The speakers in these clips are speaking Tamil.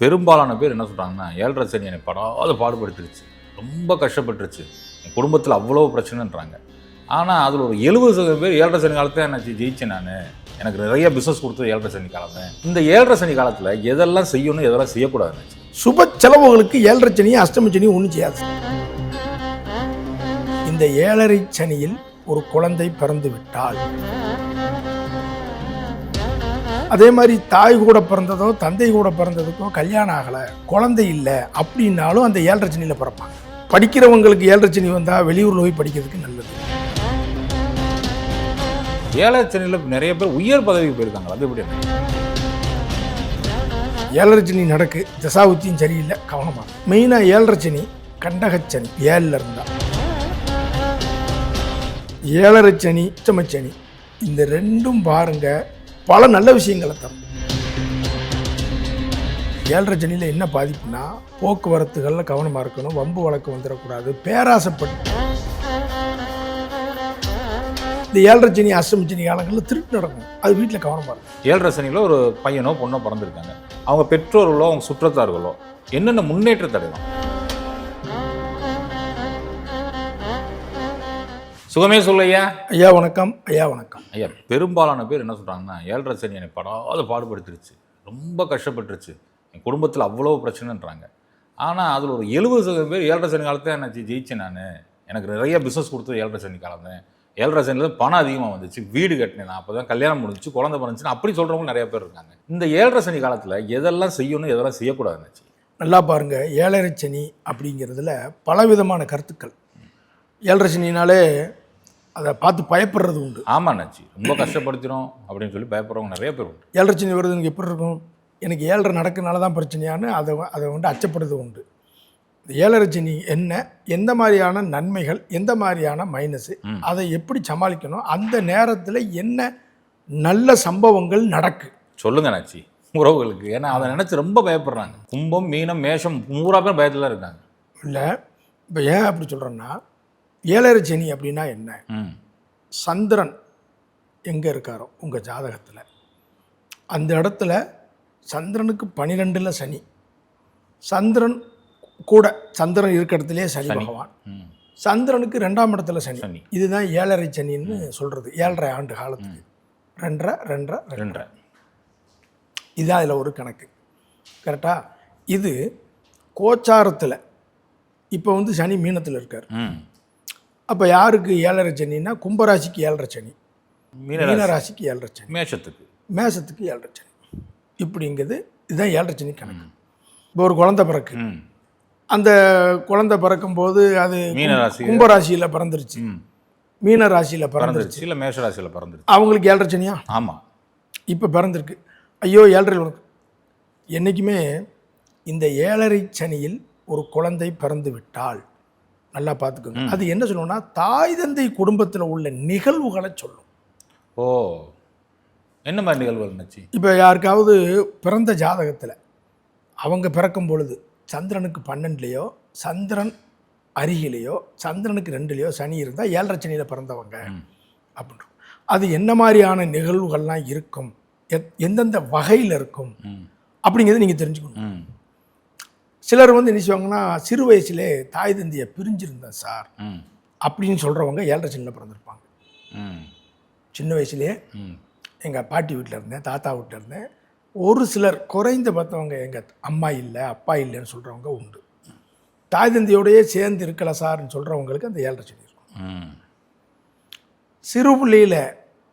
பெரும்பாலான பேர் என்ன சொல்கிறாங்கன்னா ஏழரை சனி என்னை படாத பாடுபடுத்திருச்சு. ரொம்ப கஷ்டப்பட்டுருச்சு. என் குடும்பத்தில் அவ்வளோ பிரச்சனைன்றாங்க. ஆனால் அதில் ஒரு எழுபது சதவீதம் பேர் ஏழரை சனி காலத்தில் என்ன ஜெயிச்சேன் நான். எனக்கு நிறைய பிஸ்னஸ் கொடுத்தது ஏழரை சனி காலத்தை இந்த ஏழரை சனி காலத்தில் எதெல்லாம் செய்யணும் எதெல்லாம் செய்யக்கூடாதுன்னு சுப செலவுகளுக்கு ஏழரை சனியும் அஷ்டமி சனியும் ஒன்றும் செய்யாது. இந்த ஏழரை சனியில் ஒரு குழந்தை பிறந்து விட்டால் அதே மாதிரி தாய் கூட பிறந்ததோ தந்தை கூட பிறந்ததுக்கோ கல்யாணம் ஆகலை குழந்தை இல்லை அப்படின்னாலும் அந்த ஏழரை சனியில் பிறப்பாங்க. படிக்கிறவங்களுக்கு ஏழரை சனி வந்தால் வெளியூரில் போய் படிக்கிறதுக்கு நல்லது. ஏழரை சனியில் நிறைய பேர் உயர் பதவிக்கு போயிருக்காங்க. அது எப்படி ஏழரை சனி நடக்கு தசாவுத்தியும் சரியில்லை கவனமாக மெயினாக ஏழரை சனி கண்டகச்சனி ஏழில் இருந்தா. ஏழரை சனி உச்சமச்சனி இந்த ரெண்டும் பாருங்க பல நல்ல விஷயங்களை தரும். ஏழரை ஜனியில் என்ன பாதிப்புனா போக்குவரத்துகளில் கவனமாக இருக்கணும் வம்பு வழக்கு வந்துடக்கூடாது பேராசைப்பட்டு இந்த ஏழரை சனி அஷ்டமி சனி காலங்களில் திருட்டு நடக்கும். அது வீட்டில் கவனமாக இருக்கும் ஏழரை சனியில் ஒரு பையனோ பொண்ணோ பிறந்திருக்காங்க. அவங்க பெற்றோர்களோ அவங்க சுற்றத்தார்களோ என்னென்ன முன்னேற்றத்தை அடையலாம் சுகமே சொல்லையா? ஐயா வணக்கம். ஐயா வணக்கம். ஐயா பெரும்பாலான பேர் என்ன சொல்கிறாங்கன்னா ஏழரை சனி என்னை படாத பாடுபடுத்திருச்சு. ரொம்ப கஷ்டப்பட்டுருச்சு. என் குடும்பத்தில் அவ்வளோ பிரச்சனைன்றாங்க. ஆனால் அதில் ஒரு எழுபது சதவீதம் பேர் ஏழரை சனி காலத்தை என்ன ஜெயிச்சேன் நான். எனக்கு நிறைய பிஸ்னஸ் கொடுத்தது ஏழரை சனி காலம் தான் ஏழரை சனியில் பணம் அதிகமாக வந்துச்சு. வீடு கட்டினேன். அப்போ தான் கல்யாணம் முடிஞ்சு குழந்தை பிறந்துச்சுன்னு அப்படி சொல்கிறவங்க நிறைய பேர் இருக்காங்க. இந்த ஏழரை சனி காலத்தில் எதெல்லாம் செய்யணும் எதெல்லாம் செய்யக்கூடாதுன்னு நல்லா பாருங்க. ஏழரை சனி அப்படிங்கிறதுல பலவிதமான கருத்துக்கள். ஏழரை சனினாலே அதை பார்த்து பயப்படுறது உண்டு. ஆமாம் நச்சி. ரொம்ப கஷ்டப்படுத்திடும் அப்படின்னு சொல்லி பயப்படுறவங்க நிறைய பேர் உண்டு. ஏழரை சனி வருது எனக்கு எப்படி இருக்கும்? எனக்கு ஏழரை நடக்கனால தான் பிரச்சனையான்னு அதை அதை வந்து அச்சப்படுறது உண்டு. இந்த ஏழரை சனி என்ன? எந்த மாதிரியான நன்மைகள்? எந்த மாதிரியான மைனஸு. அதை எப்படி சமாளிக்கணும்? அந்த நேரத்தில் என்ன நல்ல சம்பவங்கள் நடக்கு? சொல்லுங்க நாச்சி. உறவுகளுக்கு. ஏன்னா அதை நினச்சி ரொம்ப பயப்படுறாங்க. கும்பம் மீனம் மேஷம் பூரா பேர் பயத்தில் இருக்காங்க. இல்லை இப்போ ஏன் அப்படி சொல்கிறேன்னா ஏழரை சனி அப்படின்னா என்ன? சந்திரன் எங்கே இருக்காரோ உங்கள் ஜாதகத்தில். அந்த இடத்துல சந்திரனுக்கு பன்னிரெண்டில் சனி. சந்திரன் கூட சந்திரன் இருக்க இடத்துலயே சனி. பகவான். சந்திரனுக்கு ரெண்டாம் இடத்துல சனி. இதுதான் ஏழரை சனின்னு சொல்கிறது ஏழரை ஆண்டு காலத்துக்கு. ரெண்டரை ரெண்டரை ரெண்டரை. இதுதான் அதில் ஒரு கணக்கு. கரெக்டா? இது கோச்சாரத்தில். இப்போ வந்து சனி மீனத்தில் இருக்கார். அப்போ யாருக்கு ஏழரை சனின்னா கும்பராசிக்கு ஏழரை சனி. மீனராசி. மீனராசிக்கு ஏழரை சனி. மேஷத்துக்கு. மேசத்துக்கு ஏழரை சனி. இப்படிங்கிறது இதுதான் ஏழரை சனி கணக்கு. இப்போ ஒரு குழந்தை பிறக்கு. அந்த குழந்தை பிறக்கும்போது அது மீனராசி. கும்பராசியில் பிறந்துருச்சு. ம். மீன ராசியில் பிறந்துருச்சு. இல்லை மேஷராசியில் பறந்துருச்சு. அவங்களுக்கு ஏழரை சனியா? ஆமாம் இப்போ பிறந்திருக்கு. ஐயோ ஏழரை உனக்கு. என்றைக்குமே இந்த ஏழரை சனியில் ஒரு குழந்தை பிறந்து விட்டால் நல்லா பார்த்துக்கோங்க. அது என்ன சொல்லுவோம்னா தாய் தந்தை குடும்பத்தில் உள்ள நிகழ்வுகளை சொல்லும். ஓ என்ன மாதிரி நிகழ்வுகள் இருந்துச்சு இப்போ யாருக்காவது பிறந்த ஜாதகத்தில் அவங்க பிறக்கும் பொழுது சந்திரனுக்கு பன்னெண்டுலேயோ சந்திரன் அருகிலேயோ சந்திரனுக்கு ரெண்டுலேயோ சனி இருந்தால் ஏழரை சனியில் பிறந்தவங்க ம். அப்படின்றோம். அது என்ன மாதிரியான நிகழ்வுகள்லாம் இருக்கும்? எந்தெந்த வகையில் இருக்கும்? அப்படிங்கிறத நீங்கள் தெரிஞ்சுக்கணும். சிலர் வந்து என்ன செய்வாங்கன்னா சிறு வயசுலே தாய் தந்தையை பிரிஞ்சிருந்தேன் சார். ம். அப்படின்னு சொல்கிறவங்க ஏழரை சனியில் பிறந்திருப்பாங்க ம். சின்ன வயசுலேயே ம். எங்கள் பாட்டி வீட்டில் இருந்தேன் தாத்தா வீட்டில் இருந்தேன். ஒரு சிலர் குறைந்த பார்த்தவங்க எங்கள் அம்மா இல்லை அப்பா இல்லைன்னு சொல்கிறவங்க உண்டு. தாய் தந்தையோடயே சேர்ந்து இருக்கல சார்னு சொல்கிறவங்களுக்கு அந்த ஏழரை சனி இருக்கும். ம். சிறு பிள்ளையில்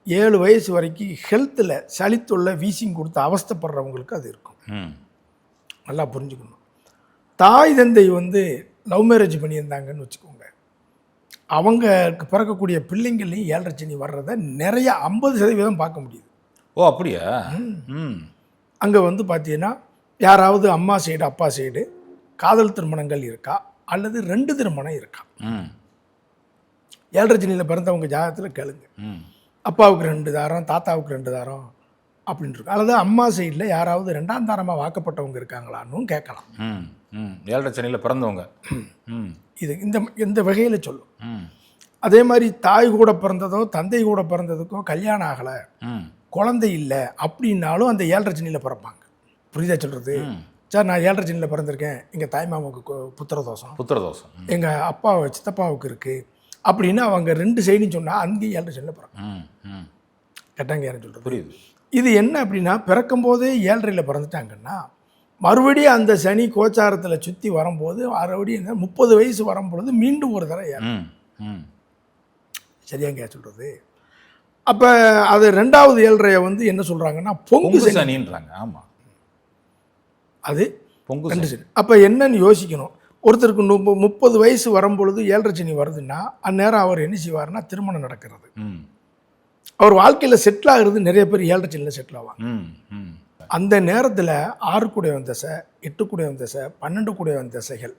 ஏழு வயசு வரைக்கும் ஹெல்த்தில் சளித்தொல்லை வீசிங் கொடுத்து அவஸ்தைப்படுறவங்களுக்கு அது இருக்கும். ம். நல்லா புரிஞ்சுக்கணும். தாய் தந்தை வந்து லவ் மேரேஜ் பண்ணியிருந்தாங்கன்னு வச்சுக்கோங்க. அவங்களுக்கு பிறக்கக்கூடிய பிள்ளைங்கள்லையும் ஏழரை சனி வர்றதை நிறைய ஐம்பது சதவீதம் பார்க்க முடியுது. ஓ அப்படியா? அங்கே வந்து பார்த்தீங்கன்னா யாராவது அம்மா சைடு அப்பா சைடு காதல் திருமணங்கள் இருக்கா? அல்லது ரெண்டு திருமணம் இருக்கா? ம். ஏழரை சனியில் பிறந்தவங்க ஜாதகத்தில் கேளுங்க. அப்பாவுக்கு ரெண்டு தாரம் தாத்தாவுக்கு ரெண்டு தாரம் அப்படின்னு இருக்கு. அல்லது அம்மா சைடில் யாராவது ரெண்டாம் தாரமாக வாக்கப்பட்டவங்க இருக்காங்களான்னும் கேட்கலாம். ஏழரை சனியில் பிறந்தவங்க. ம். இது இந்த இந்த வகையில் சொல்லும். ம். அதே மாதிரி தாய் கூட பிறந்ததோ தந்தை கூட பிறந்ததுக்கோ கல்யாணம் ஆகலை. ம். குழந்தை இல்லை அப்படின்னாலும் அந்த ஏழரை சனியில் பிறப்பாங்க. புரியுதா சொல்கிறது சார் நான் ஏழரை சனியில் பிறந்திருக்கேன். எங்கள் தாய்மாமாவுக்கு புத்திர தோஷம். புத்திர தோஷம் எங்கள் அப்பா சித்தப்பாவுக்கு இருக்குது அப்படின்னு அவங்க ரெண்டு சைடும் சொன்னால் அங்கேயும் ஏழரை சனியில் ம் கேட்டாங்க யாரும் சொல்கிறது புரியுது. இது என்ன அப்படின்னா பிறக்கும் போதே ஏழரையில் பிறந்துட்டாங்கன்னா மறுபடியும் அந்த சனி கோச்சாரத்தில் சுற்றி வரும்போது மறுபடியும் முப்பது வயசு வரும்பொழுது மீண்டும் ஒரு தடவை ஏறும். சரியாங்க சொல்கிறது அப்போ அது ரெண்டாவது ஏழரையை வந்து என்ன சொல்கிறாங்கன்னா பொங்கு பொங்கு சனி. சனின்றாங்க ஆமாம் அது பொங்கு சனி. அப்போ என்னன்னு யோசிக்கணும். ஒருத்தருக்கு முப்ப- முப்பது வயசு வரும்பொழுது ஏழரை சனி வருதுன்னா அந்நேரம் அவர் என்ன செய்வார்னா திருமணம் நடக்கிறது. அவர் வாழ்க்கையில் செட்டில் ஆகுறது நிறைய பேர் ஏழரை சனியில் செட்டில் ஆவாங்க. அந்த நேரத்தில் ஆறு கூடையவன் தசை எட்டு கூடையவன் தசை பன்னெண்டு கூடையவன் தசைகள்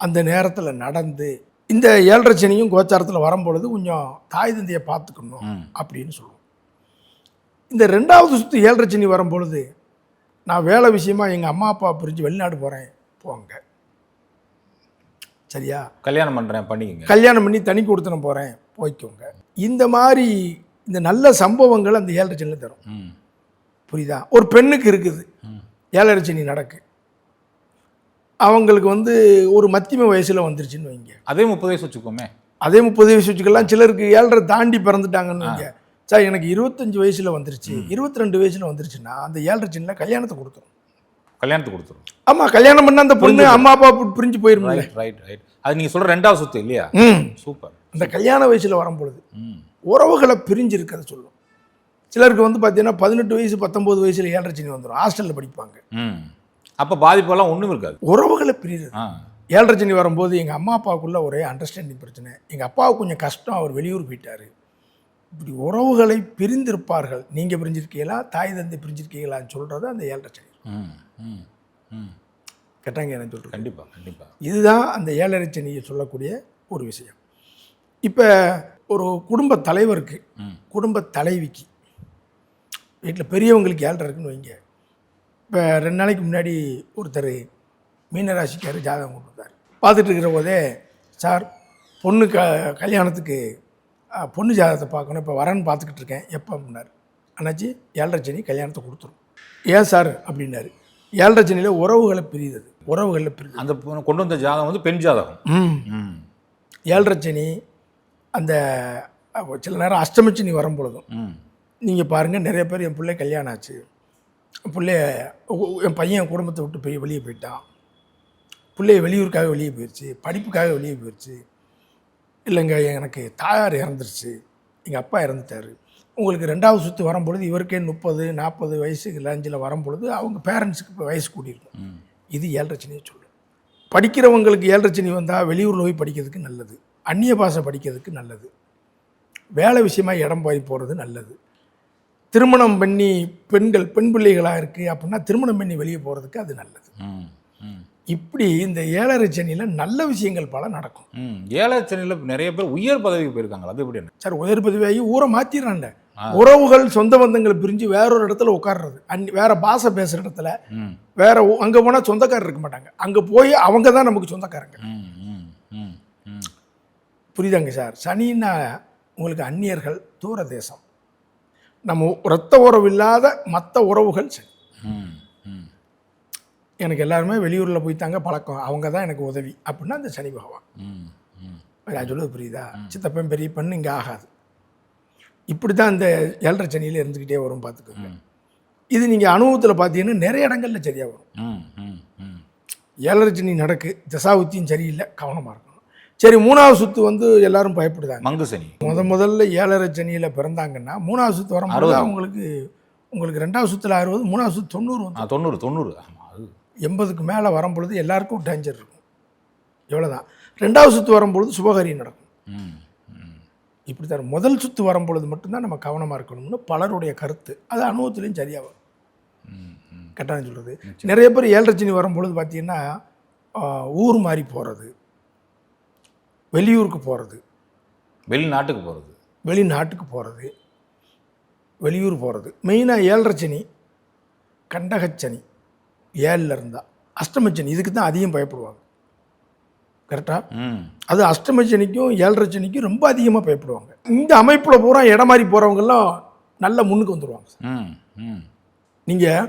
அந்த நேரத்தில் நடந்து இந்த ஏழரை சனியும் கோச்சாரத்தில் வரும்பொழுது கொஞ்சம் தாய் தந்தையை பார்த்துக்கணும். அப்படின்னு சொல்லுவோம். இந்த ரெண்டாவது சுற்று ஏழரை சனி வரும்பொழுது நான் வேலை விஷயமா எங்கள் அம்மா அப்பா பிரிஞ்சு வெளிநாடு போகிறேன் போங்க. சரியா? கல்யாணம் பண்ணுறேன் பண்ணிக்கங்க. கல்யாணம் பண்ணி தனி கொடுத்தனம் போகிறேன் போய்க்கோங்க. இந்த மாதிரி இந்த நல்ல சம்பவங்கள் அந்த ஏழரை சனியில் தரும். புரியுதா? ஒரு பெண்ணுக்கு இருக்குது. ம். ஏழரை சனி நடக்கு. அவங்களுக்கு வந்து ஒரு மத்தியம வயசில் வந்துருச்சுன்னு வைங்க. அதே முப்பது வயசு வச்சுக்கோமே. அதே முப்பது வயசு வச்சுக்கலாம். சிலருக்கு ஏழரை தாண்டி பிறந்துட்டாங்கன்னு வைங்க. சார் எனக்கு இருபத்தஞ்சு வயசில் வந்துருச்சு. இருபத்தி ரெண்டு வயசில் வந்துருச்சுன்னா அந்த ஏழரை சனியில் கல்யாணத்தை கொடுத்துரும். கல்யாணத்துக்கு கொடுத்துரும். ஆமாம் கல்யாணம் பண்ண அந்த பொண்ணு அம்மா அப்பா பிரிஞ்சு போயிருமில்ல ரைட் ரைட் ரைட் அது நீங்கள் சொல்கிற ரெண்டாவது சுத்து இல்லையா? ம். சூப்பர். அந்த கல்யாண வயசில் வரும்பொழுது உறவுகளை பிரிஞ்சு இருக்கிறத சொல்லும். சிலருக்கு வந்து பார்த்தீங்கன்னா பதினெட்டு வயசு பத்தொம்போது வயசில் ஏழரை சனி வந்துடும் ஹாஸ்டலில் படிப்பாங்க. ம். அப்போ பாதிப்பெல்லாம் ஒன்றும் இருக்காது. உறவுகளை பிரியுது. ஏழரை சனி வரும்போது எங்கள் அம்மா அப்பாவுக்குள்ள ஒரே அண்டர்ஸ்டாண்டிங் பிரச்சனை. எங்கள் அப்பாவுக்கு கொஞ்சம் கஷ்டம் அவர் வெளியூர் போயிட்டார். இப்படி உறவுகளை பிரிந்திருப்பார்கள். நீங்கள் பிரிஞ்சிருக்கீங்களா? தாய் தந்தை பிரிஞ்சிருக்கீங்களான்னு சொல்கிறது அந்த ஏழரை சனி. ம் ம் ம். கேட்டாங்க என்ன சொல்கிறது கண்டிப்பாக கண்டிப்பாக இதுதான் அந்த ஏழரை சனியை சொல்லக்கூடிய ஒரு விஷயம். இப்போ ஒரு குடும்ப தலைவருக்கு குடும்ப தலைவிக்கு வீட்டில் பெரியவங்களுக்கு ஏழரை இருக்குன்னு வைங்க. இப்போ ரெண்டு நாளைக்கு முன்னாடி ஒருத்தர் மீனராசிக்கார் ஜாதகம் கொண்டு வந்தார் பார்த்துட்டு இருக்கிற போதே சார் பொண்ணு க கல்யாணத்துக்கு பொண்ணு ஜாதகத்தை பார்க்கணும். இப்போ வரேன்னு பார்த்துக்கிட்டு இருக்கேன். எப்போ? அப்படின்னாரு. அண்ணாச்சி ஏழரை சனி கல்யாணத்தை கொடுத்துரும். ஏன் சார்? அப்படின்னாரு. ஏழரை சனியில் உறவுகளை பிரியுது உறவுகளில் பிரியுது அந்த கொண்டு வந்த ஜாதகம் வந்து பெண் ஜாதகம். ம். ஏழரை சனி அந்த சில நேரம் அஷ்டமச்சனி வரும் பொழுதும் நீங்கள் பாருங்கள் நிறைய பேர் என் பிள்ளை கல்யாணம் ஆச்சு. பிள்ளைய என் பையன் என் குடும்பத்தை விட்டு போய் வெளியே போயிட்டான். பிள்ளைய வெளியூருக்காக வெளியே போயிடுச்சு படிப்புக்காக வெளியே போயிடுச்சு இல்லைங்க எனக்கு தாயார் இறந்துருச்சு. எங்கள் அப்பா இறந்துட்டார். உங்களுக்கு ரெண்டாவது சுற்று வரும்பொழுது இவருக்கே முப்பது நாற்பது வயசு லஞ்சில் வரும்பொழுது அவங்க பேரண்ட்ஸுக்கு இப்போ வயசு கூடியிருக்கும். இது ஏழரை சனியை சொல்லும். படிக்கிறவங்களுக்கு ஏழரை சனி வந்தால் வெளியூரில் போய் படிக்கிறதுக்கு நல்லது. அந்நிய பாஷை படிக்கிறதுக்கு நல்லது. வேலை விஷயமா இடம் போய் போகிறது நல்லது. திருமணம் பண்ணி பெண்கள் பெண் பிள்ளைகளாக இருக்குது அப்படின்னா திருமணம் பண்ணி வெளியே போகிறதுக்கு அது நல்லது. இப்படி இந்த ஏழரை சனியில் நல்ல விஷயங்கள் பல நடக்கும். ம் ஏழை சென்னையில் நிறைய பேர் உயர் பதவிக்கு போயிருக்காங்க. அது எப்படி சார் உயர் பதவியாகி ஊரை மாற்றிடுறாங்க உறவுகள் சொந்த பந்தங்களை பிரிஞ்சு வேறொரு இடத்துல உட்கார்றது. அந் வேற பாஷை பேசுகிற இடத்துல வேற அங்கே போனால் சொந்தக்காரர் இருக்க மாட்டாங்க. அங்கே போய் அவங்க தான் நமக்கு சொந்தக்காரங்க. புரியுதாங்க சார்? சனின்னா உங்களுக்கு அந்நியர்கள் தூர தேசம் நம்ம இரத்த உறவு இல்லாத மற்ற உறவுகள் ம் எனக்கு எல்லாருமே வெளியூரில் போய்த்தாங்க பழக்கம். அவங்க தான் எனக்கு உதவி. அப்படின்னா அந்த சனி பகவான். நான் சொல்லுவது புரியுதா? சித்தப்பன் பெரியப்பன் இங்கே ஆகாது. இப்படி தான் இந்த ஏழரை சனியில் இருந்துக்கிட்டே வரும் பார்த்துக்கோங்க இது நீங்கள் அனுபவத்தில் பார்த்தீங்கன்னா நிறைய இடங்கள்ல சரியாக வரும். ம் ம் ம். ஏழரை சனி நடக்கு தசாவுத்தியும் சரியில்லை கவனமாக இருக்கணும் சரி மூணாவது சுத்து வந்து எல்லாரும் பயப்படுதாங்க. மங்கு சனி. முத முதல்ல ஏழரை சனியில் பிறந்தாங்கன்னா மூணாவது சுத்து அறுபது. அவங்களுக்கு உங்களுக்கு ரெண்டாவது சுத்தில் அறுபது மூணாவது சுத்து தொண்ணூறு வந்து. தொண்ணூறு தொண்ணூறு. எண்பதுக்கு மேலே வரும்பொழுது எல்லாருக்கும் டேஞ்சர் இருக்கும். இவ்வளோதான் ரெண்டாவது சுத்து வரும்பொழுது சுபகாரியம் நடக்கும். இப்படி தான் முதல் சுத்து வரும்பொழுது மட்டும்தான் நம்ம கவனமாக இருக்கணும்னு பலருடைய கருத்து. அது அனுபவத்துலேயும் சரியாக வரும். கரெக்டாக சொல்கிறது நிறைய பேர் ஏழரை சனி வரும்பொழுது பார்த்தீங்கன்னா ஊர் மாறி போகிறது வெளியூருக்கு போகிறது வெளிநாட்டுக்கு போகிறது வெளிநாட்டுக்கு போகிறது வெளியூர் போகிறது மெயினாக ஏழரை சனி கண்டகச்சனி ஏழில் இருந்தால் அஷ்டமச்சனி இதுக்கு தான் அதிகம் பயப்படுவாங்க. கரெக்டாக அது அஷ்டமச்சனிக்கும் ஏழரை சனிக்கும் ரொம்ப அதிகமாக பயப்படுவாங்க. இந்த அமைப்பில் பூரா இடம் மாறி போகிறவங்கெல்லாம் நல்ல முன்னுக்கு வந்துடுவாங்க ம் ம். நீங்கள்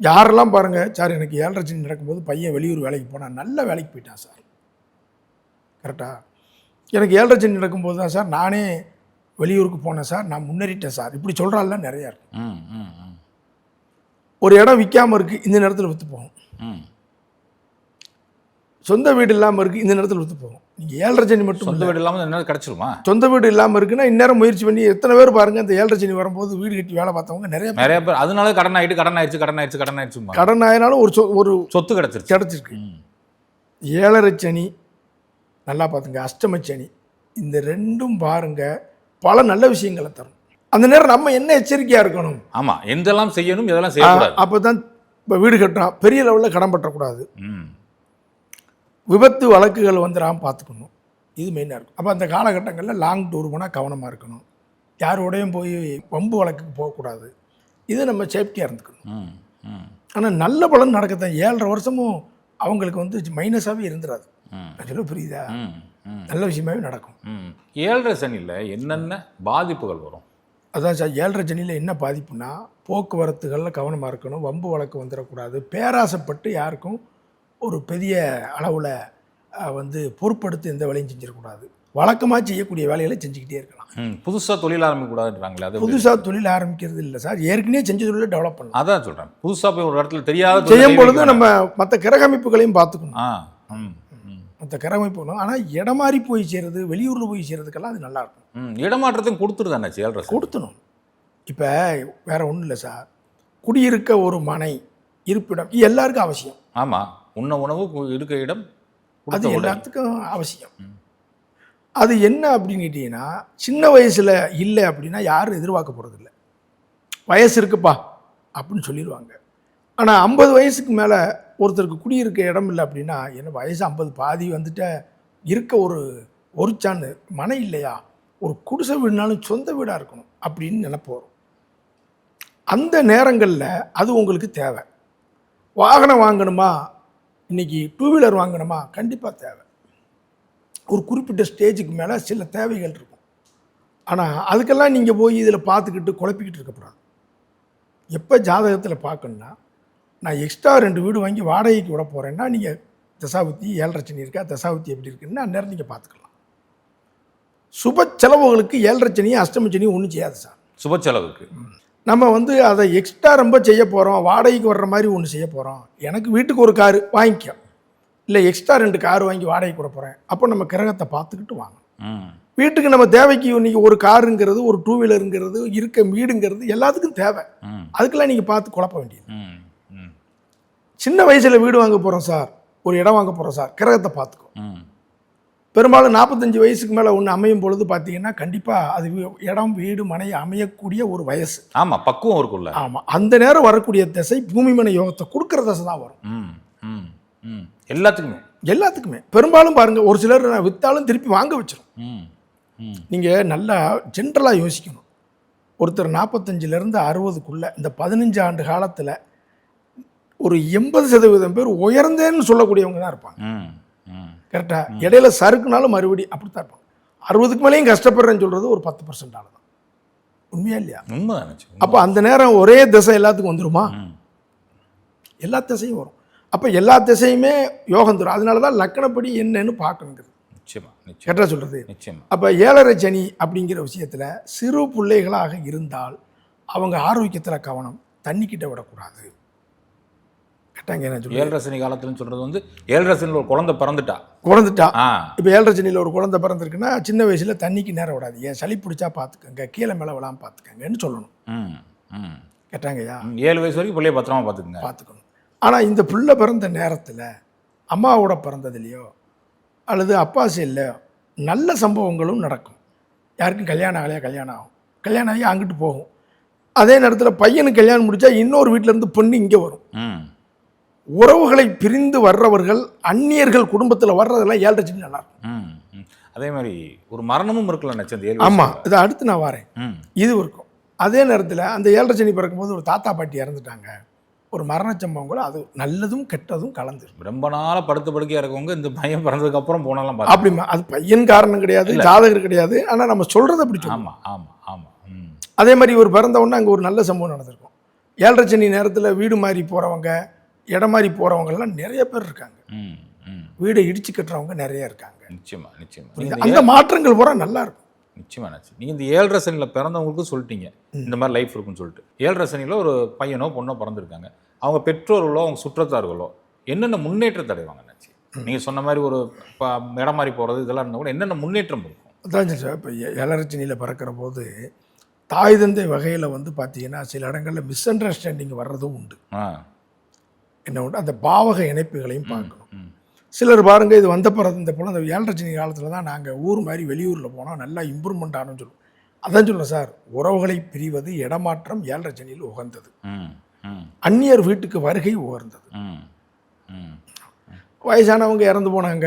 யாரெல்லாம் பாருங்க சார் எனக்கு ஏழரை சனி நடக்கும்போது பையன் வெளியூர் வேலைக்கு போனான் நல்ல வேலைக்கு போயிட்டான் சார். கரெக்டா எனக்கு ஏழரை சனி நடக்கும்போது தான் சார் நானே வெளியூருக்கு போனேன் சார் நான் முன்னேறிட்டேன் சார். இப்படி சொல்கிறாள்லாம் நிறையா இருக்கு. ஒரு இடம் விற்காம இருக்குது இந்த நேரத்தில் விற்று போகும். ம். சொந்த வீடு இல்லாமல் இருக்குது இந்த நேரத்தில் விற்று போகும். நீங்கள் ஏழரை சனி மட்டும் சொந்த வீடு இல்லாமல் என்ன கிடைச்சிருமா? சொந்த வீடு இல்லாமல் இருக்குன்னா இந்நேரம் முயற்சி பண்ணி எத்தனை பேர் பாருங்க இந்த ஏழரை சனி வரும்போது வீடு கட்டி வேலை பார்த்தவங்க நிறைய நிறைய பேர். அதனால கடன் ஆயிட்டு கடன் ஆயிடுச்சு கடன் ஆயிடுச்சு கடன் ஆயிடுச்சுமா கடன் ஆயினாலும் ஒரு சொ- ஒரு சொத்து கிடச்சிருக்கு. ம். ஏழரை சனி நல்லா பார்த்துங்க. அஷ்டம சனி இந்த ரெண்டும் பாருங்க பல நல்ல விஷயங்களை தரும். அந்த நேரம் நம்ம என்ன எச்சரிக்கையாக இருக்கணும்? ஆமா எந்தெல்லாம் செய்யணும் இதெல்லாம் செய்யக்கூடாது? அப்போ தான் இப்போ வீடு கட்டுறோம் பெரிய லெவலில் கடன் பற்றக்கூடாது. விபத்து வழக்குகள் வந்துடாமல் பார்த்துக்கணும். இது மெயினாக இருக்கும். அப்போ அந்த காலகட்டங்களில் லாங் டூர் போனால் கவனமாக இருக்கணும். யாரோடையும் போய் வம்பு வழக்குக்கு போகக்கூடாது. இது நம்ம சேஃப்டியாக இருந்துக்கணும். ஆனால் நல்ல பலன் நடக்கத்தான். ஏழரை வருஷமும் அவங்களுக்கு வந்து மைனஸாகவே இருந்துடாது. சொல்ல புரியுதா? நல்ல விஷயமாவே நடக்கும். ஏழரை சனியில் என்னென்ன பாதிப்புகள் வரும்? அதான் சார் ஏழரை ஜனியில் என்ன பாதிப்புனா போக்குவரத்துகளில் கவனமாக இருக்கணும் வம்பு வழக்கு வந்துடக்கூடாது பேராசைப்பட்டு யாருக்கும் ஒரு பெரிய அளவில் வந்து பொறுப்படுத்தி எந்த வேலையும் செஞ்சிடக்கூடாது. வழக்கமாக செய்யக்கூடிய வேலைகளை செஞ்சுக்கிட்டே இருக்கலாம். புதுசாக தொழில் ஆரம்பிக்கக்கூடாதுன்றாங்களே அது? புதுசாக தொழில் ஆரம்பிக்கிறது இல்லை சார். ஏற்கனவே செஞ்ச தொழிலை டெவலப் பண்ணலாம். அதான் சொல்கிறேன் புதுசாக போய் ஒரு இடத்துல தெரியாத செய்யும் பொழுது நம்ம மற்ற கிரகமைப்புகளையும் பார்த்துக்கணும். மற்ற கிரகமைப்புகளும் ஆனால் இடமாறி போய் சேருது வெளியூரில் போய் சேருறதுக்கெல்லாம் அது நல்லா இருக்கும் ம் இடமாற்றத்தையும் கொடுத்துருதானே சனி கொடுத்தணும். இப்போ வேற ஒன்றும் இல்லை சார். குடியிருக்க ஒரு மனை இருப்பிடம் இது எல்லாருக்கும் அவசியம். ஆமாம் உண்ண உணவு இருக்க இடம் அது. எல்லாத்துக்கும் அவசியம். அது என்ன அப்படின்னு கேட்டிங்கன்னா சின்ன வயசில் இல்லை அப்படின்னா யாரும் எதிர்பார்க்க போகிறதில்ல வயசு இருக்குப்பா அப்படின்னு சொல்லிடுவாங்க ஆனால் ஐம்பது வயசுக்கு மேலே ஒருத்தருக்கு குடியிருக்க இடம் இல்லை அப்படின்னா என்ன வயசு ஐம்பது பாதி வந்துட்ட இருக்க ஒரு ஒரு சான்னு மனை இல்லையா? ஒரு குடிசை வீடுனாலும் சொந்த வீடாக இருக்கணும் அப்படின்னு நினைப்போம் அந்த நேரங்களில் அது உங்களுக்கு தேவை. வாகனம் வாங்கணுமா? இன்றைக்கி டூ வீலர் வாங்கணுமா? கண்டிப்பாக தேவை. ஒரு குறிப்பிட்ட ஸ்டேஜுக்கு மேலே சில தேவைகள் இருக்கும். ஆனால் அதுக்கெல்லாம் நீங்கள் போய் இதில் பார்த்துக்கிட்டு குழப்பிக்கிட்டு இருக்கக்கூடாது எப்போ ஜாதகத்தில் பார்க்கணுன்னா நான் எக்ஸ்ட்ரா ரெண்டு வீடு வாங்கி வாடகைக்கு விட போகிறேன்னா நீங்கள் தசாபுத்தி ஏழரை சனி இருக்கா தசாபுத்தி எப்படி இருக்குன்னு அந்நேரம் நீங்கள் பார்த்துக்கலாம் சுப செலவுகளுக்கு ஏழரை சனியும் அஷ்டம சனியும் ஒன்றும் செய்யாது சார். சுப செலவுக்கு. நம்ம வந்து அதை எக்ஸ்ட்ரா ரொம்ப செய்ய போகிறோம் வாடகைக்கு வர்ற மாதிரி ஒன்று செய்ய போகிறோம் எனக்கு வீட்டுக்கு ஒரு காரு வாங்கிக்க. இல்லை எக்ஸ்ட்ரா ரெண்டு கார் வாங்கி வாடகைக்கு விட போகிறேன் அப்போ நம்ம கிரகத்தை பார்த்துக்கிட்டு வாங்கணும். ம். வீட்டுக்கு நம்ம தேவைக்கு இன்னைக்கு ஒரு காருங்கிறது ஒரு டூ வீலருங்கிறது இருக்க வீடுங்கிறது எல்லாத்துக்கும் தேவை. அதுக்கெல்லாம் நீங்கள் பார்த்து குழப்ப வேண்டியது. சின்ன வயசில் வீடு வாங்க போகிறோம் சார். ஒரு இடம் வாங்க போகிறோம் சார். கிரகத்தை பார்த்துக்கோ. ம். பெரும்பாலும் நாற்பத்தஞ்சு வயசுக்கு மேலே ஒன்று அமையும் பொழுது பார்த்தீங்கன்னா கண்டிப்பாக அது இடம் வீடு மனை அமையக்கூடிய ஒரு வயசு. ஆமாம் பக்குவம் இருக்குல்ல ஆமாம் அந்த நேரம் வரக்கூடிய திசை பூமி மனை யோகத்தை கொடுக்குற திசை தான் வரும். ம் ம் ம். எல்லாத்துக்குமே. எல்லாத்துக்குமே. பெரும்பாலும் பாருங்க ஒரு சிலர் நான் வித்தாலும் திருப்பி வாங்க வச்சிரும். ம் ம். நீங்கள் நல்லா ஜென்ரலாக யோசிக்கணும். ஒருத்தர் நாற்பத்தஞ்சிலேருந்து அறுபதுக்குள்ளே இந்த பதினஞ்சு ஆண்டு காலத்தில் ஒரு எண்பது சதவீதம் பேர் உயர்ந்தேன்னு சொல்லக்கூடியவங்க தான் இருப்பாங்க. கரெக்டாக இடையில சறுக்குனாலும் மறுபடி அப்படி தான் இருப்பாங்க. அறுபதுக்கு மேலேயும் கஷ்டப்படுறேன்னு சொல்கிறது ஒரு பத்து பர்சன்ட் ஆள் தான். உண்மையா இல்லையா? உண்மை அப்போ அந்த நேரம் ஒரே திசை எல்லாத்துக்கும் வந்துருமா? எல்லா திசையும் வரும். அப்போ எல்லா திசையுமே யோகம் தரும். அதனால தான் லக்கணப்படி என்னன்னு பார்க்கணுங்கிறது. நிச்சயமா நிச்சயம். கரெக்டாக சொல்கிறது நிச்சயமா. அப்போ ஏழரை சனி அப்படிங்கிற விஷயத்தில் சிறு பிள்ளைகளாக இருந்தால் அவங்க ஆரோக்கியத்தில் கவனம் தண்ணிக்கிட்ட விடக்கூடாது. கரெக்டாங்க என்ன சொல்லி ஏழரை சனி காலத்துலன்னு சொல்றது வந்து ஏழரை சனியில் ஒரு குழந்தை பிறந்துட்டா. குழந்துட்டா? இப்போ ஏழரை சனியில் ஒரு குழந்தை பிறந்திருக்குன்னா சின்ன வயசில் தண்ணிக்கு நேரம் விடாதீங்க சளி பிடிச்சா பார்த்துக்கங்க கீழே மேலே விழாம பார்த்துக்கங்கன்னு சொல்லணும். கேட்டாங்கய்யா? ஏழு வயசு வரைக்கும் பிள்ளைய பத்திரமா பார்த்துக்குங்க பார்த்துக்கணும் ஆனால் இந்த பிள்ளை பிறந்த நேரத்தில் அம்மாவோட பிறந்ததுலையோ அல்லது அப்பா சைடில் நல்ல சம்பவங்களும் நடக்கும். யாருக்கும் கல்யாணம் ஆகலையா கல்யாணம் ஆகும். கல்யாணம் ஆகி அங்கிட்டு போகும். அதே நேரத்தில் பையனுக்கு கல்யாணம் முடிச்சா இன்னொரு வீட்ல இருந்து பொண்ணு இங்கே வரும். ம். உறவுகளை பிரிந்து வர்றவர்கள் அந்நியர்கள் குடும்பத்தில் வர்றதெல்லாம் ஏழரை சனி நல்லா. அதே மாதிரி ஒரு மரணமும் அந்த ஏழு ஆமாம் இதை அடுத்து நான் வரேன். இது இருக்கும். அதே நேரத்தில் அந்த ஏழரை சனி பிறக்கும்போது ஒரு தாத்தா பாட்டி இறந்துட்டாங்க. ஒரு மரண சம்பவம் கூட அது நல்லதும் கெட்டதும் கலந்து. ரொம்ப நாளாக படுத்த படுக்கையாக இருக்கவங்க இந்த பையன் பிறந்ததுக்கு அப்புறம் போனாலும் அப்படிமா அது பையன் காரணம் கிடையாது ஜாதகர் கிடையாது. ஆனால் நம்ம சொல்கிறத சொல்லுவோம் ஆமாம் ஆமாம் ஆமாம் அதே மாதிரி ஒரு பிறந்த உடனே அங்கே ஒரு நல்ல சம்பவம் நடந்திருக்கும். ஏழரை சனி நேரத்தில் வீடு மாறி போகிறவங்க இடம் மாறி போகிறவங்கெல்லாம் நிறைய பேர் இருக்காங்க. வீடை இடிச்சு கட்டுறவங்க நிறைய இருக்காங்க. நிச்சயமா நிச்சயமா. அந்த மாற்றங்கள் பூரா நல்லா இருக்கும். நிச்சயமா நீங்கள் இந்த ஏழரை சனியில் பிறந்தவங்களுக்கும் சொல்லிட்டீங்க. இந்த மாதிரி லைஃப் இருக்குன்னு சொல்லிட்டு. ஏழரை சனியில் ஒரு பையனோ பொண்ணோ பிறந்திருக்காங்க. அவங்க பெற்றோர்களோ அவங்க சுற்றத்தார்களோ என்னென்ன முன்னேற்றத்தை அடைவாங்க நினச்சி நீங்கள் சொன்ன மாதிரி ஒரு இடம் மாதிரி போகிறது இதெல்லாம் இருந்தால் கூட என்னென்ன முன்னேற்றம் இருக்கும்? அதான் சார் இப்போ ஏழரச்சனியில் பறக்கிற போது தாய் தந்தை வகையில் வந்து பார்த்தீங்கன்னா சில இடங்களில் மிஸ் அண்டர்ஸ்டாண்டிங் வர்றதும் உண்டு. ஆ. என்ன உண்டு? அந்த பாவக இணைப்புகளையும் பார்க்கணும் சிலர் பாருங்க இது வந்த பிறகு இந்த போல அந்த ஏழரச்சனி காலத்தில் தான் நாங்கள் ஊர் மாதிரி வெளியூரில் போனோம் நல்லா இம்ப்ரூவ்மெண்ட் ஆனோம்னு சொல்லுவோம். அதான் சொல்லுவேன் சார் உறவுகளை பிரிவது இடமாற்றம் ஏழரச்சனியில் உகந்தது. அந்நியர் வீட்டுக்கு வருகை உகர்ந்தது. வயசானவங்க இறந்து போனாங்க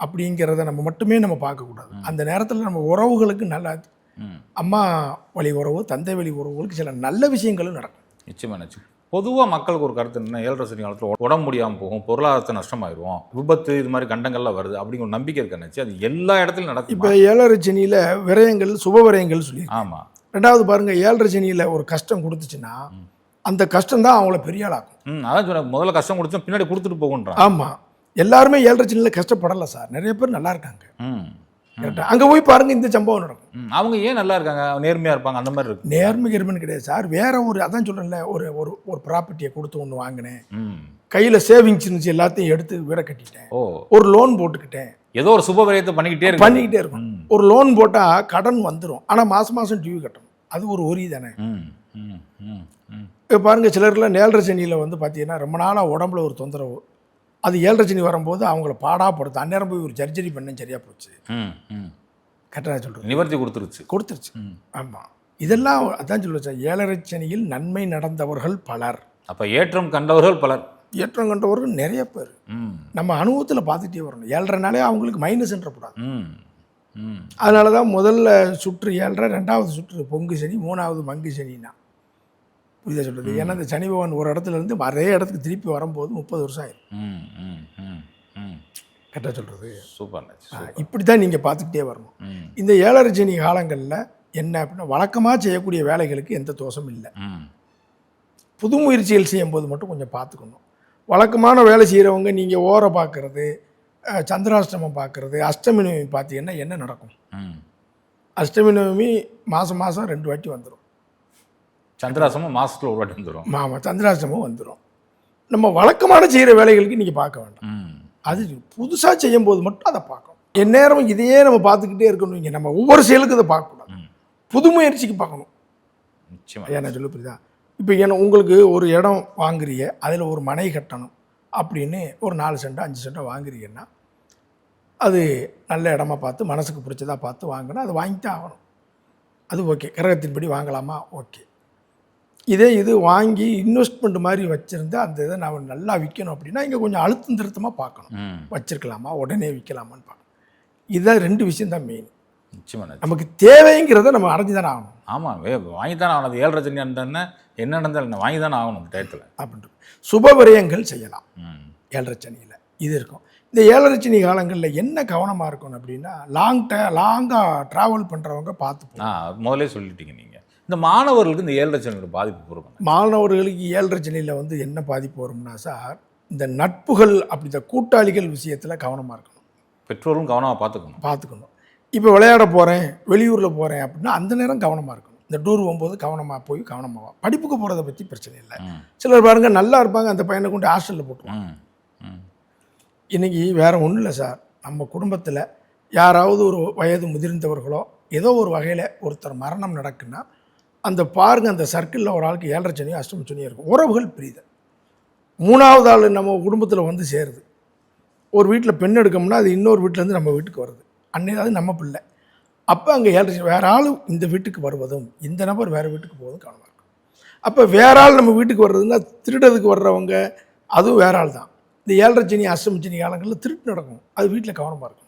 அப்படிங்கிறத நம்ம மட்டுமே நம்ம பார்க்கக்கூடாது. அந்த நேரத்தில் நம்ம உறவுகளுக்கு நல்ல அம்மா வழி உறவு தந்தை வழி உறவுகளுக்கு சில நல்ல விஷயங்களும் நடக்கும். நிச்சயமா நிச்சயம். பொதுவாக மக்களுக்கு ஒரு கருத்து என்ன ஏழரை சனி காலத்தில் உடம்பு முடியாமல் போகும் பொருளாதாரத்தை நஷ்டமாயிரும் விபத்து இது மாதிரி கண்டங்கள்லாம் வருது அப்படிங்கிற ஒரு நம்பிக்கை இருக்க அது எல்லா இடத்துலையும் நடக்கும் இப்போ ஏழரை சனியில் விரயங்கள் சுப விரயங்கள் சொல்லி ஆமாம் ரெண்டாவது பாருங்க ஏழரை சனியில் ஒரு கஷ்டம் கொடுத்துச்சுன்னா அந்த கஷ்டம் தான் அவங்கள பெரிய ஆளாக்கும். ம் அதான் சொன்னேன் முதல்ல கஷ்டம் கொடுத்தா பின்னாடி கொடுத்துட்டு போகுன்றான் ஆமாம் எல்லாருமே ஏழரை சனியில் கஷ்டப்படலை சார். நிறைய பேர் நல்லா இருக்காங்க. ம். கரெக்டாக அங்கே போய் பாருங்க இந்த சம்பவம் நடக்கும். அவங்க ஏன் நல்லா இருக்காங்க? நேர்மையாக இருப்பாங்க அந்த மாதிரி இருக்கு. நேர்மை கிருமன் கிடையாது சார். வேற ஒரு அதான் சொல்கிறேன்ல ஒரு ஒரு ஒரு ப்ராப்பர்ட்டியை கொடுத்து ஒன்று வாங்கினேன். கையில் சேவிங்ஸ் இருந்துச்சு எல்லாத்தையும் எடுத்து வீட கட்டிட்டேன். ஒரு லோன் போட்டுக்கிட்டேன். ஏதோ ஒரு சுப விரயத்தை பண்ணிக்கிட்டே இருக்கு பண்ணிக்கிட்டே இருக்கும். ஒரு லோன் போட்டால் கடன் வந்துடும் ஆனால் மாதம் மாதம் டியூ கட்டணும். அது ஒரு ஒரி தானே. இப்போ பாருங்கள் சிலர்லாம் சனியில் வந்து பார்த்தீங்கன்னா ரொம்ப நாளாக உடம்புல ஒரு தொந்தரவு அது ஏழரை சனி வரும்போது அவங்கள பாடாப்படுத்து அந்நேரம் போய் ஒரு சர்ஜரி பண்ண சரியாக போச்சு. ம் ம். கரெக்டாக சொல்கிறது நிவர்த்தி கொடுத்துருச்சு. கொடுத்துருச்சு. ஆமாம் இதெல்லாம் அதான் சொல்லுவேன் சார். ஏழரை சனியில் நன்மை நடந்தவர்கள் பலர். அப்போ ஏற்றம் கண்டவர்கள் பலர். ஏற்றம் கண்டவர்கள் நிறைய பேர். ம். நம்ம அனுபவத்தில் பார்த்துட்டே வரணும். ஏழரைனாலே அவங்களுக்கு மைனஸ்ன்றக்கூடாது ம் ம். அதனால தான் முதல்ல சுற்று ஏழரை ரெண்டாவது சுற்று பொங்கு சனி மூணாவது மங்கு சனினா. புரியுதா சொல்கிறது ஏன்னா இந்த சனி பகவான் ஒரு இடத்துல இருந்து அதே இடத்துக்கு திருப்பி வரும்போது முப்பது வருஷம் ஆயிடும் கரெக்டாக சொல்கிறது சூப்பர் இப்படி தான் நீங்கள் பார்த்துக்கிட்டே வரணும். இந்த ஏழரை சனி காலங்களில் என்ன அப்படின்னா வழக்கமாக செய்யக்கூடிய வேலைகளுக்கு எந்த தோஷமும் இல்லை. புது முயற்சிகள் செய்யும்போது மட்டும் கொஞ்சம் பார்த்துக்கணும். வழக்கமான வேலை செய்கிறவங்க நீங்கள் ஓரை பார்க்குறது சந்திராஷ்டமம் பார்க்குறது அஷ்டமி நவமி பார்த்தீங்கன்னா என்ன நடக்கும்? அஷ்டமி நவமி மாதம் மாதம் ரெண்டு வாட்டி வந்துடும் சந்திராசமும் மாசத்துல ஒரு வாட்டி வந்துடும் மாமா சந்திராஷ்டமம் வந்துடும் நம்ம வழக்கமான செய்கிற வேலைகளுக்கு நீங்கள் பார்க்க வேண்டாம். அது புதுசாக செய்யும்போது மட்டும் அதை பார்க்கணும். எந்நேரம் இதையே நம்ம பார்த்துக்கிட்டே இருக்கணும். இங்கே நம்ம ஒவ்வொரு செயலுக்கும் இதை பார்க்கக்கூடாது புது முயற்சிக்கு பார்க்கணும். நிச்சயமா ஐயா நான் சொல்ல புரியுதா? இப்போ என்ன உங்களுக்கு ஒரு இடம் வாங்குறீங்க அதில் ஒரு மனை கட்டணும் அப்படின்னு ஒரு நாலு சென்டோ அஞ்சு சென்டோ வாங்குறீங்கன்னா அது நல்ல இடமா பார்த்து மனசுக்கு பிடிச்சதா பார்த்து வாங்கினா அது வாங்கித்தான் ஆகணும். அது ஓகே. கிரகத்தின்படி வாங்கலாமா? ஓகே. இதே இது வாங்கி இன்வெஸ்ட்மெண்ட் மாதிரி வச்சுருந்தா அந்த இதை நான் நல்லா விற்கணும் அப்படின்னா இங்கே கொஞ்சம் அழுத்தம் திருத்தமாக பார்க்கணும். வச்சிருக்கலாமா? உடனே விற்கலாமான்னு பார்க்கணும். இதுதான் ரெண்டு விஷயம் தான் மெயின் நமக்கு தேவைங்கிறத நம்ம அடைஞ்சு தானே ஆகணும். ஆமாம் வாங்கி தானே ஆகணும். அது ஏழரை சனி என்ன? நடந்தாலும் வாங்கி தானே ஆகணும் டயத்தில். அப்படின்ட்டு. சுப விரயங்கள் செய்யலாம். ஏழரை சனியில் இது இருக்கும். இந்த ஏழரை சனி காலங்களில் என்ன கவனமாக இருக்கணும் அப்படின்னா லாங் ட லாங்காக ட்ராவல் பண்ணுறவங்க பார்த்து முதலே சொல்லிட்டீங்க நீங்கள் இந்த மாணவர்களுக்கு இந்த ஏழரை சனியோட பாதிப்பு பொறுப்பு மாணவர்களுக்கு ஏழரை சனியில் வந்து என்ன பாதிப்பு வரும்னா சார் இந்த நட்புகள் அப்படி இந்த கூட்டாளிகள் விஷயத்தில் கவனமாக இருக்கணும். பெற்றோரும் கவனமாக பார்த்துக்கணும். பார்த்துக்கணும். இப்போ விளையாட போகிறேன் வெளியூரில் போகிறேன் அப்படின்னா அந்த நேரம் கவனமாக இருக்கணும். இந்த டூர் போகும்போது கவனமாக போய் கவனமாக. படிப்புக்கு போகிறத பற்றி பிரச்சனை இல்லை. சிலர் பாருங்க நல்லா இருப்பாங்க அந்த பையனை கொண்டு ஹாஸ்டலில் போட்டுருவாங்க. இன்றைக்கி வேறு ஒன்றும் இல்லை சார். நம்ம குடும்பத்தில் யாராவது ஒரு வயது முதிர்ந்தவர்களோ ஏதோ ஒரு வகையில் ஒருத்தர் மரணம் நடக்குன்னா அந்த பாருங்க அந்த சர்க்கிளில் ஒரு ஆளுக்கு ஏழரை சனியோ அஷ்டம சனியோ இருக்கும். உறவுகள் பிரியுது மூணாவது ஆள் நம்ம குடும்பத்தில் வந்து சேருது. ஒரு வீட்டில் பெண் எடுக்கோம்னா அது இன்னொரு வீட்டிலேருந்து நம்ம வீட்டுக்கு வருது. அன்னையாவது நம்ம பிள்ளை. அப்போ அங்கே ஏழரை வேற ஆள் இந்த வீட்டுக்கு வருவதும் இந்த நபர் வேறு வீட்டுக்கு போவதும் கவனமாக இருக்கும். அப்போ வேற ஆள் நம்ம வீட்டுக்கு வர்றதுன்னா திருடதுக்கு வர்றவங்க அதுவும் வேற ஆள் தான். இந்த ஏழரை சனி அஷ்டம சனி காலங்களில் திருட்டு நடக்கும். அது வீட்டில் கவனமாக இருக்கும்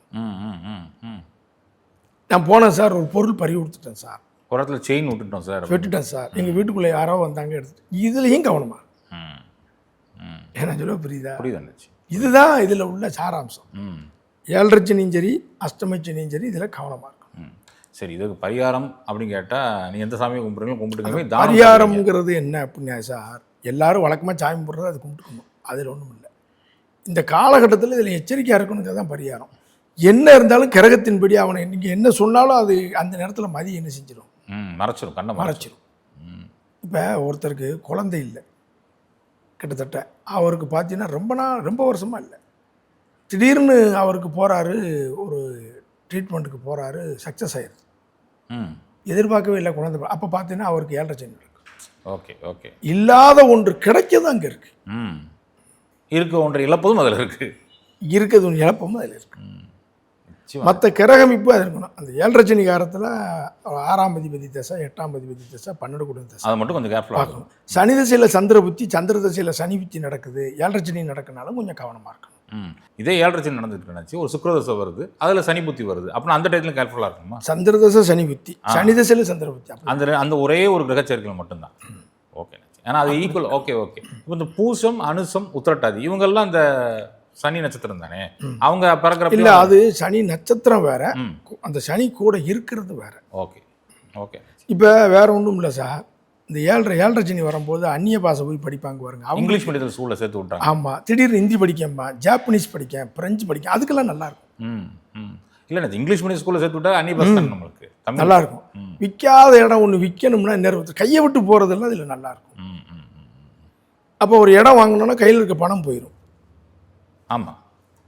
நான் போனேன் சார் ஒரு பொருள் பறி கொடுத்துட்டேன் சார். ஒரு இடத்துல செயின் விட்டுட்டோம் சார் வெட்டுட்டேன் சார். எங்கள் வீட்டுக்குள்ளே யாரோ வந்தாங்க எடுத்துட்டு இதுலேயும் கவனமாக ம் ம். ஏன்னா சொல்ல புரியுதா? புரியுது இதுதான் இதில் உள்ள சாராம்சம். ம். ஏழரை சனியும் சரி அஷ்டம சனியும் சரி இதில் கவனமாக இருக்கும் சரி இதுக்கு பரிகாரம் அப்படின்னு கேட்டா நீ எந்த சாமியை கும்பிடுறீங்களோ பண்ணுங்க. பரிகாரம்ங்கிறது என்ன அப்படின்னா சார் எல்லாரும் வழக்கமாக சாமி போடுறது அது கும்பிட்டுக்கணும். அதில் ஒன்றும் இல்லை. இந்த காலகட்டத்தில் இதில் எச்சரிக்கையாக இருக்கணுங்கிறது தான் பரிகாரம். என்ன இருந்தாலும் கிரகத்தின்படி அவனை நீங்கள் என்ன சொன்னாலும் அது அந்த நேரத்தில் மதி என்ன செஞ்சிடும் மறைச்சிரும் கண்ணை மறைச்சிரும். இப்போ ஒருத்தருக்கு குழந்தை இல்லை. கிட்டத்தட்ட அவருக்கு பார்த்தீங்கன்னா ரொம்ப நாள் ரொம்ப வருஷமாக இல்லை. திடீர்னு அவருக்கு போகிறாரு ஒரு ட்ரீட்மெண்ட்டுக்கு போகிறாரு சக்ஸஸ் ஆயிடுது ம். எதிர்பார்க்கவே இல்லை குழந்தை. அப்போ பார்த்தீங்கன்னா அவருக்கு ஏழரை சனி நடக்கும் ஓகே ஓகே. இல்லாத ஒன்று கிடைக்க தான் அங்கே இருக்குது ம். இருக்க ஒன்றை இழப்பதும் அதில் இருக்கு. இருக்கிறது ஒன்று இழப்பமும் அதில் இருக்குது மற்ற கிரகமிப்பு அது இருக்கணும். அந்த ஏழரை சனி காலத்தில் ஆறாம் அதிபதி தசை எட்டாம் அதிபதி தசை பன்னெண்டு குடும்ப தசை. அதை மட்டும் கொஞ்சம் கேர்ஃபுல்லாக பார்க்கணும். சனி திசையில் சந்திர புத்தி சந்திர திசையில் சனி புத்தி நடக்குது. ஏழரை சனி நடக்கனாலும் கொஞ்சம் கவனமாக இருக்கணும். ம். இதே ஏழரை சனி நடந்துட்டு ஒரு சுக்கிரதசை வருது அதில் சனி புத்தி வருது. அப்படின்னா அந்த டயத்தில் கேர்ஃபுல்லாக இருக்குமா சந்திர தசை சனி புத்தி. சனி திசையில் சந்திர புத்தி. அந்த அந்த ஒரே ஒரு கிரகச்சேர்க்கைகள் மட்டும்தான். ஓகே ஏன்னா அது ஈக்குவல் ஓகே ஓகே இப்போ இந்த பூசம் அனுசம் உத்திரட்டாதி இவங்கெல்லாம் இந்த சனி நட்சத்திரம் தானே? அவங்க பிறக்கிறப்ப இல்லை அது சனி நட்சத்திரம் வேற. அந்த சனி கூட இருக்கிறது வேற. ஓகே. ஓகே. இப்போ வேற ஒன்றும் இல்லை சார். இந்த ஏழரை ஏழரை சனி வரும்போது அந்நிய பாஷை போய் படிப்பாங்க பாருங்க. அவங்க இங்கிலீஷ் மீடியத்தில் ஸ்கூலில் சேர்த்து விட்டாங்க. ஆமாம் திடீர்னு ஹிந்தி படிக்கம்பா ஜாப்பனீஸ் படிக்க பிரெஞ்சு படிக்க அதுக்கெல்லாம் நல்லா இருக்கும். ம் ம். இல்லை இங்கிலீஷ் மீடியம் ஸ்கூலில் சேர்த்து விட்டா பஸ் தான் நம்மளுக்கு? நல்லா இருக்கும். விற்காத இடம் ஒன்று விற்கணும்னா நேரம் கையை விட்டு போகிறதெல்லாம் இதில் நல்லா இருக்கும். ம் ம் ம் அப்போ ஒரு இடம் வாங்கினோன்னா கையில் இருக்க பணம் போயிடும் ஆமாம்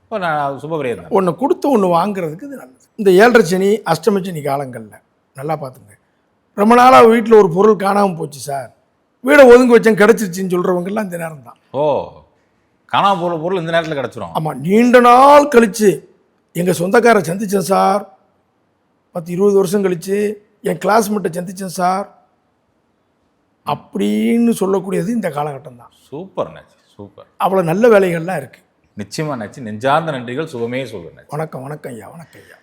இப்போ நான் சுபகிரியா தான். ஒன்று கொடுத்து ஒன்று வாங்குறதுக்கு இது நல்லது. இந்த ஏழரை சனி அஷ்டம சனி காலங்களில் நல்லா பார்த்துங்க. ரொம்ப நாளாக வீட்டில் ஒரு பொருள் காணாமல் போச்சு சார். வீடை ஒதுங்கி வச்சேன் கிடச்சிருச்சின்னு சொல்கிறவங்கெல்லாம் இந்த நேரம் தான். ஓ காணாம போகிற பொருள் இந்த நேரத்தில் கிடச்சிரும். ஆமாம் நீண்ட நாள் கழித்து எங்கள் சொந்தக்காரை சந்தித்தேன் சார். பத்து இருபது வருஷம் கழித்து என் கிளாஸ்மேட்டை சந்தித்தேன் சார். அப்படின்னு சொல்லக்கூடியது இந்த காலகட்டம் தான். Super super. அவ்வளோ நல்ல வேலைகள்லாம் இருக்குது நிச்சயமா நச்சு. நெஞ்சார்ந்த நன்றிகள் சுகமே சொல்லுவேன் வணக்கம் வணக்கம் ஐயா வணக்கம் ஐயா.